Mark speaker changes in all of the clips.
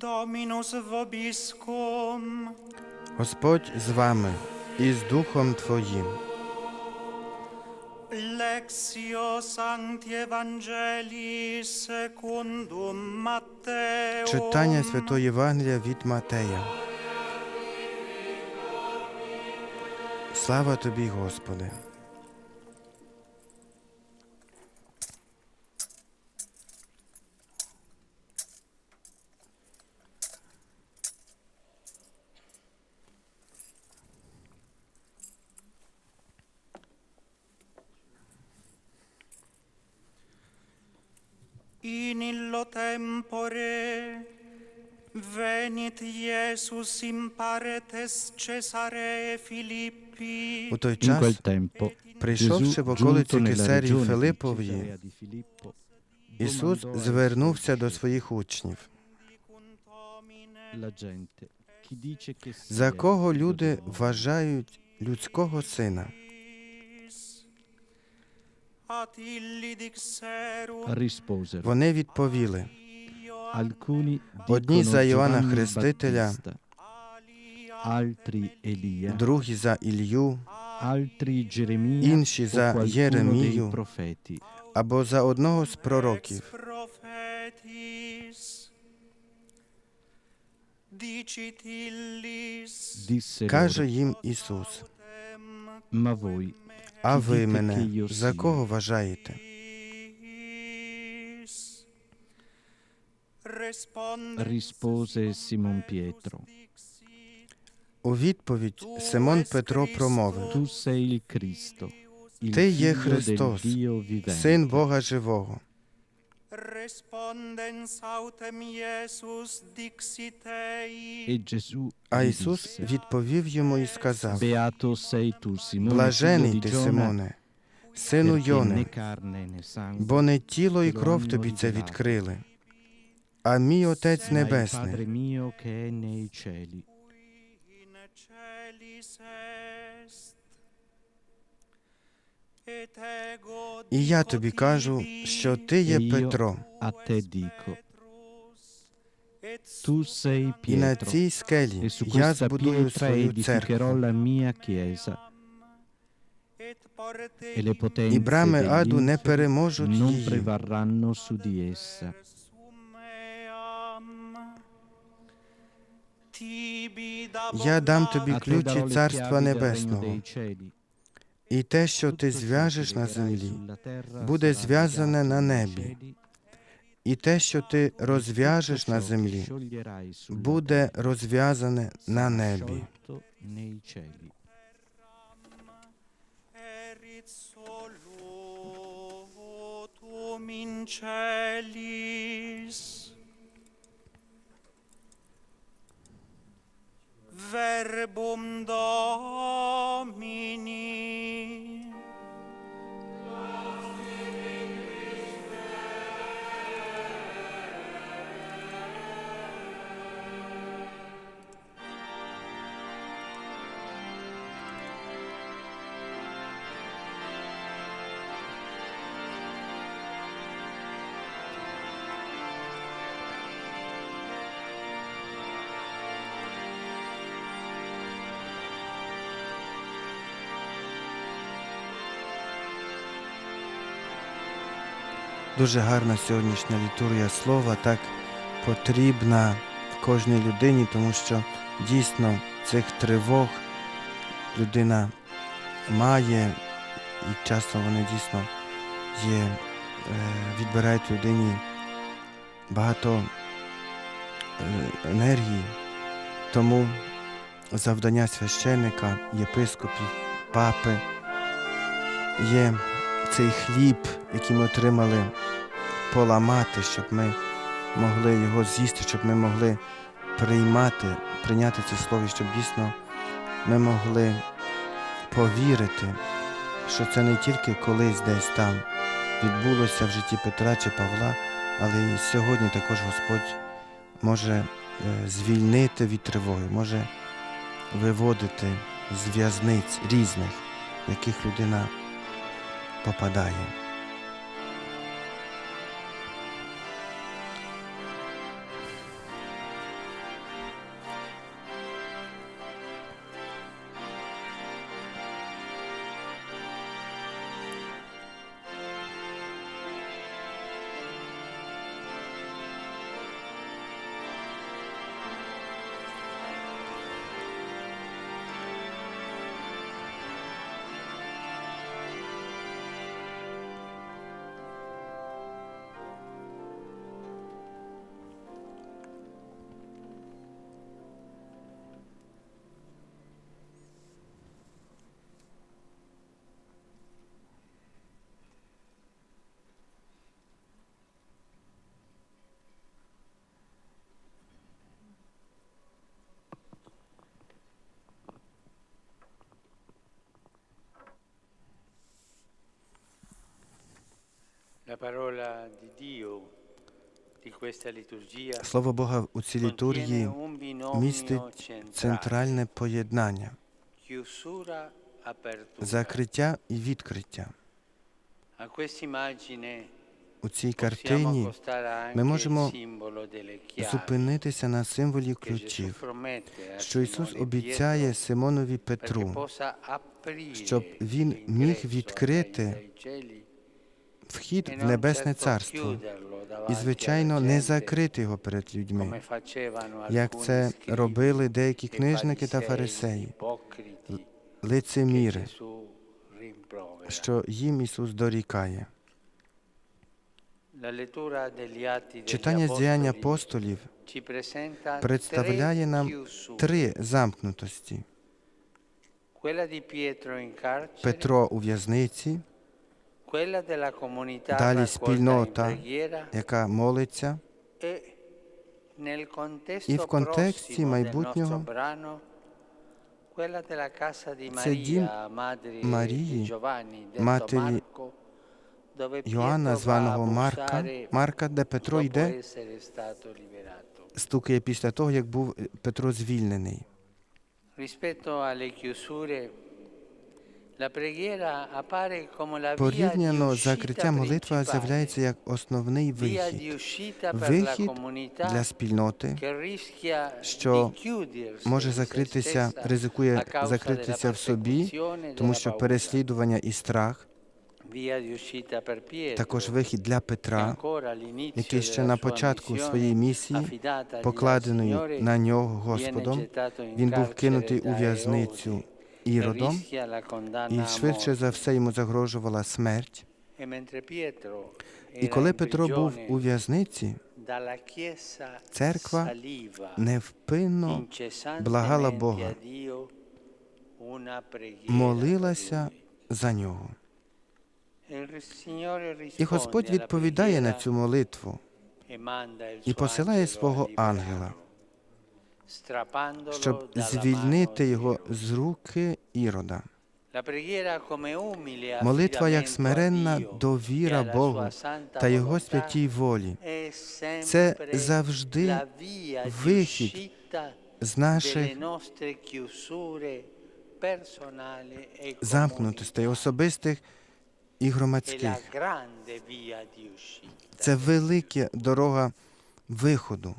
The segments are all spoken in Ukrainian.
Speaker 1: Dominus vobiscum,
Speaker 2: Господь з вами і з Духом Твоїм.
Speaker 1: Lectio Sancti Evangelii secundum Matteum.
Speaker 2: Читання Святого Євангелія від Матея. Слава тобі, Господи.
Speaker 1: In illo tempore venit Iesus in paretes Cesaree Filippi.
Speaker 2: У той
Speaker 3: In quel
Speaker 2: час,
Speaker 3: tempo,
Speaker 2: прийшовши
Speaker 3: Gesù,
Speaker 2: в
Speaker 3: nella
Speaker 2: Кесарії
Speaker 3: regione di
Speaker 2: Филипової,
Speaker 3: Cesarea di Filippo,
Speaker 2: Ісус звернувся до своїх учнів. За кого люди вважають людського сина? Вони відповіли:
Speaker 3: Alcuni
Speaker 2: Одні за
Speaker 3: il
Speaker 2: Хрестителя,
Speaker 3: Battista, altri Elia,
Speaker 2: другі за Ілью, інші за Єремію або за одного з пророків. Каже їм Ісус:
Speaker 3: ma voi
Speaker 2: А ви мене за кого вважаєте?
Speaker 3: rispose Simon Pietro,
Speaker 2: У відповідь Симон Петро промовив:
Speaker 3: tu sei il Cristo, il
Speaker 2: Ти є Христос. Син Бога Живого.
Speaker 3: E Gesù
Speaker 2: А Ісус відповів йому і сказав:
Speaker 3: Beato sei tu, Simone, figlio
Speaker 2: Блажений ти, Симоне, сину Йони,
Speaker 3: sangue,
Speaker 2: бо не тіло і кров тобі це відкрили, а мій Отець Небесний. І я тобі кажу, що ти є
Speaker 3: E
Speaker 2: Петро, і на цій
Speaker 3: e
Speaker 2: скелі я збудую свою церкву,
Speaker 3: e
Speaker 2: і брами аду не переможуть її. Я дам тобі ключі Царства Небесного. І те, що ти зв'яжеш на землі, буде зв'язане на небі. і те, що ти
Speaker 3: e
Speaker 2: розв'яжеш на землі, буде розв'язане на небі.
Speaker 1: in celis. Verbum Domini.
Speaker 2: Дуже гарна сьогоднішня літургія слова, так потрібна кожній людині, тому що дійсно цих тривог людина має, і часто вони дійсно є, е, відбирають людині багато е, енергії. Тому завдання священника, єпископів, папи є цей хліб, який ми отримали, поламати, щоб ми могли його з'їсти, щоб ми могли приймати, прийняти це слово, щоб дійсно ми могли повірити, що це не тільки колись десь там відбулося в житті Петра чи Павла, але і сьогодні також Господь може е, звільнити від тривоги, може виводити з в'язниць різних, в яких людина попадає. Слово Бога у цій літургії містить центральне поєднання закриття і відкриття. У цій картині ми можемо зупинитися на символі ключів, що Ісус обіцяє Симонові Петру, щоб він міг відкрити вхід
Speaker 4: e
Speaker 2: в Небесне Царство і, звичайно, не закрити його перед людьми, як це робили деякі
Speaker 4: e
Speaker 2: книжники та фарисеї, лицеміри, що їм Ісус дорікає. Читання з діянь
Speaker 4: apostoli
Speaker 2: апостолів представляє нам три замкнутості: Петро у в'язниці, Далі спільнота, яка молиться,
Speaker 4: contesto
Speaker 2: І в контексті майбутнього це дім Марії, матері Йоанна, званого Марка, Марка, де Петро йде, стукає після того, як був е, Петро звільнений. Порівняно закриття
Speaker 4: uscita
Speaker 2: молитва з'являється як основний вихід, вихід для спільноти, що може закритися, ризикує закритися в собі,
Speaker 4: e
Speaker 2: тому що переслідування і страх, також вихід для Петра, який ще на початку своєї місії, покладеної на нього Господом, він був кинутий у в'язницю Іродом, і швидше за все йому загрожувала смерть.
Speaker 4: E
Speaker 2: І коли Петро був у в'язниці, церква невпинно благала Бога, молилася за нього.
Speaker 4: E
Speaker 2: І Господь відповідає на цю молитву
Speaker 4: e
Speaker 2: і посилає свого ангела, щоб звільнити його з руки Ірода. Молитва як смиренна довіра
Speaker 4: e
Speaker 2: Богу та Його святій волі. Це завжди вихід з наших
Speaker 4: e
Speaker 2: замкнутостей, особистих і громадських. Це велика дорога виходу.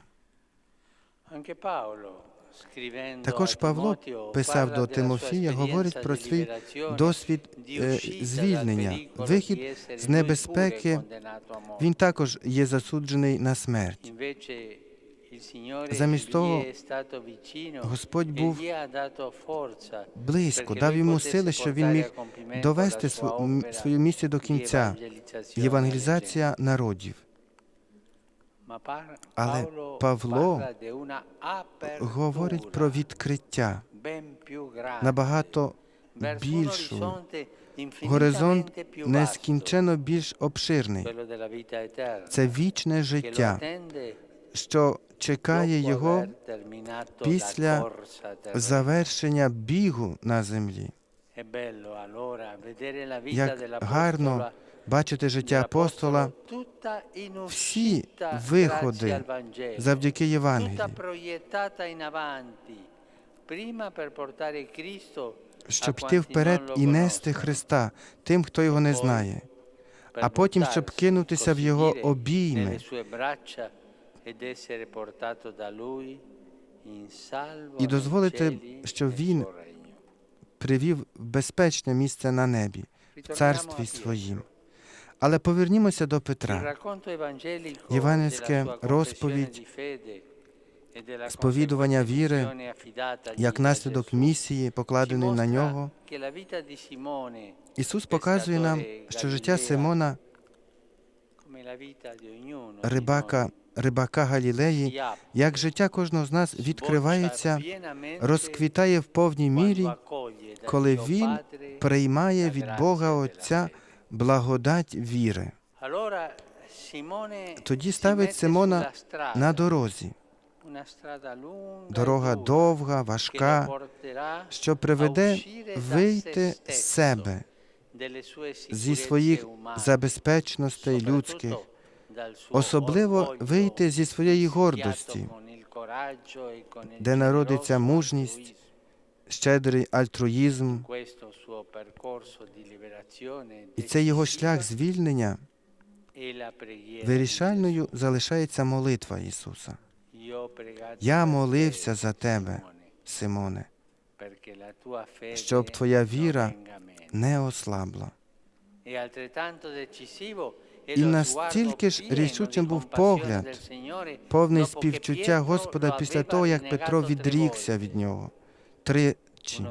Speaker 2: Також Павло писав до Тимофія, говорить про свій досвід е, звільнення, вихід з небезпеки. Він також є засуджений на смерть. Замість того, Господь
Speaker 4: e
Speaker 2: був близько, дав йому сили, щоб він міг довести свою місію до кінця. Євангелізація народів. Але Павло Говорить про відкриття набагато
Speaker 4: infinitamente
Speaker 2: Горизонт нескінченно більш обширний. Це вічне життя, що чекає його після завершення бігу на землі. Як гарно бачити життя апостола, всі виходи завдяки
Speaker 4: Cristo
Speaker 2: щоб йти вперед і нести Христа тим, хто його не знає, а потім, щоб кинутися в його обійми І дозволити, щоб він привів в безпечне місце на небі, в царстві своїм. Але повернімося до Петра. Євангельське розповідь,
Speaker 4: e
Speaker 2: сповідування віри, Як наслідок місії, покладеної на нього, Ісус показує нам, що життя Симона, рибака, рибака Галілеї, як життя кожного з нас відкривається, розквітає в повній мірі, коли Він приймає від Бога Отця. Благодать віри. Тоді ставить Симона на дорозі.
Speaker 4: e
Speaker 2: Дорога довга, важка, що приведе вийти з себе зі своїх забезпечностей людських, особливо вийти зі своєї гордості,
Speaker 4: e
Speaker 2: де народиться мужність. Щедрий альтруїзм, і цей його шлях звільнення вирішальною залишається молитва Ісуса. Я молився за тебе, Симоне, щоб твоя віра не ослабла.
Speaker 4: E
Speaker 2: І настільки ж рішучим був погляд, Повний співчуття Господа після того, як Петро відрікся від нього тричі,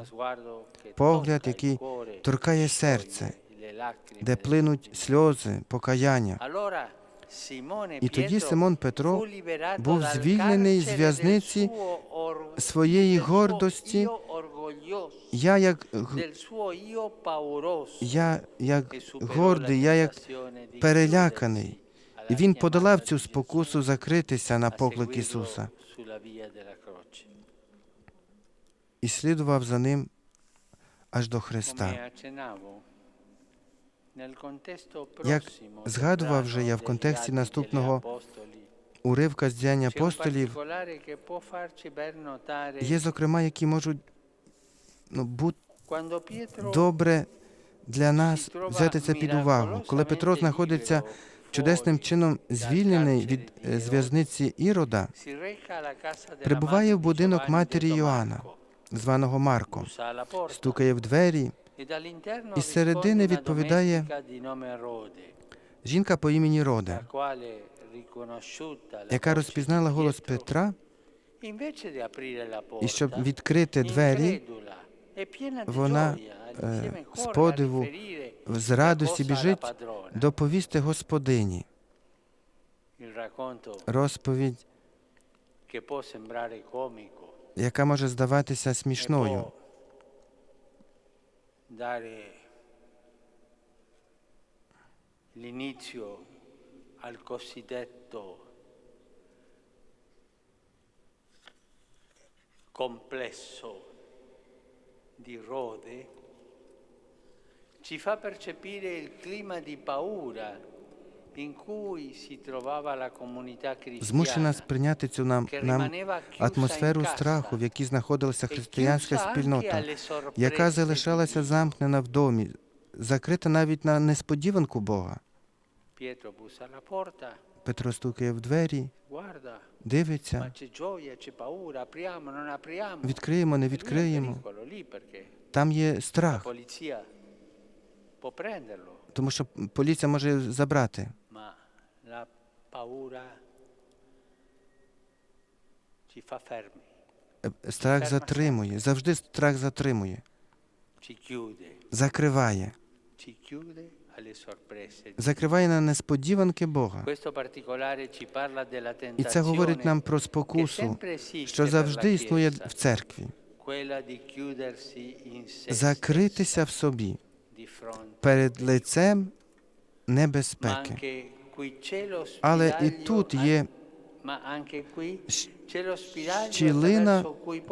Speaker 2: Погляд, який торкає серце, де плинуть сльози, покаяння. І тоді Симон Петро був звільнений з в'язниці своєї гордості. Я як, я як
Speaker 4: e
Speaker 2: гордий, я як переляканий. І він подолав цю спокусу закритися на поклик Ісуса і слідував за ним аж до Христа. Як згадував вже я в контексті наступного уривка з діяння апостолів, є, зокрема, які можуть ну, бути добре для нас взяти це під увагу. Коли Петро знаходиться чудесним чином звільнений від е, з
Speaker 4: Erode,
Speaker 2: в'язниці Ірода, прибуває в будинок матері Йоанна, званого
Speaker 4: porta,
Speaker 2: стукає в двері.
Speaker 4: e dall'interno
Speaker 2: із середини відповідає Жінка по імені Рода,
Speaker 4: la
Speaker 2: яка розпізнала голос Петра, і щоб відкрити двері,
Speaker 4: e
Speaker 2: вона, е, з подиву, з радості біжить доповісти господині. Розповідь,
Speaker 4: che può sembrare comico
Speaker 2: яка може здаватися
Speaker 4: e
Speaker 2: смішною,
Speaker 4: può dare l'inizio al cosiddetto complesso di Rode, ci fa percepire il clima di paura
Speaker 2: змушена сприйняти цю нам, нам атмосферу страху, в якій знаходилася християнська спільнота, яка залишалася замкнена в домі, закрита навіть на несподіванку Бога. Петро стукає в двері, дивиться, відкриємо, не відкриємо. Там є страх, тому що поліція може забрати.
Speaker 4: Paura ci fa fermi,
Speaker 2: Е, Страх затримує, завжди страх затримує, закриває, закриває на несподіванки Бога. І це говорить нам про спокусу, що завжди існує в церкві. Закритися в собі перед лицем небезпеки. Але і тут є щілина,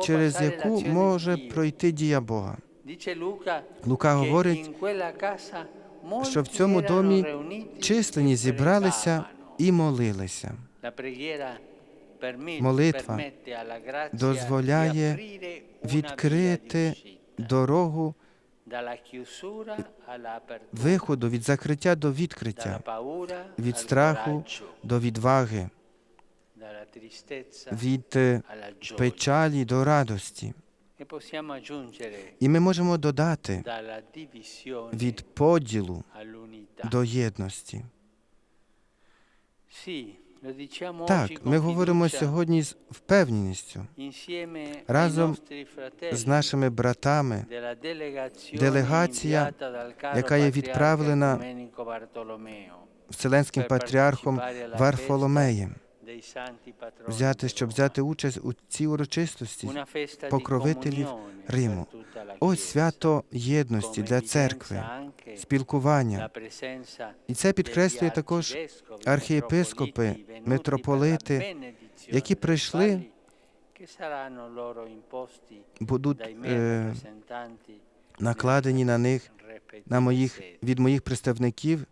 Speaker 2: через яку може пройти дія Бога. Лука говорить, що в цьому домі
Speaker 4: e
Speaker 2: зібралися і молилися. Молитва дозволяє відкрити дорогу виходу від закриття до відкриття, від страху до відваги, від е, печалі до радості.
Speaker 4: E
Speaker 2: І ми можемо додати від поділу до єдності. Так, ми говоримо сьогодні з впевненістю разом з нашими братами, делегація, яка є відправлена Вселенським патріархом Варфоломеєм, взяти, щоб взяти участь у цій урочистості покровителів Риму. Ось свято єдності для церкви, спілкування. І це підкреслює також архієпископи, митрополити, які прийшли, будуть е, накладені на них на моїх, від моїх представників,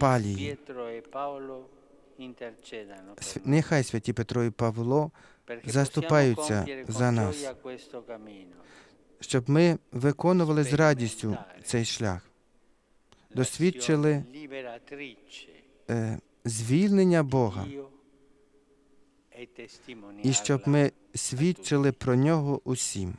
Speaker 2: палії. Нехай святі Петро і Павло, заступаються за нас. щоб ми виконували з радістю цей шлях, Досвідчили е, звільнення Бога,
Speaker 4: e
Speaker 2: і щоб ми свідчили про нього усім.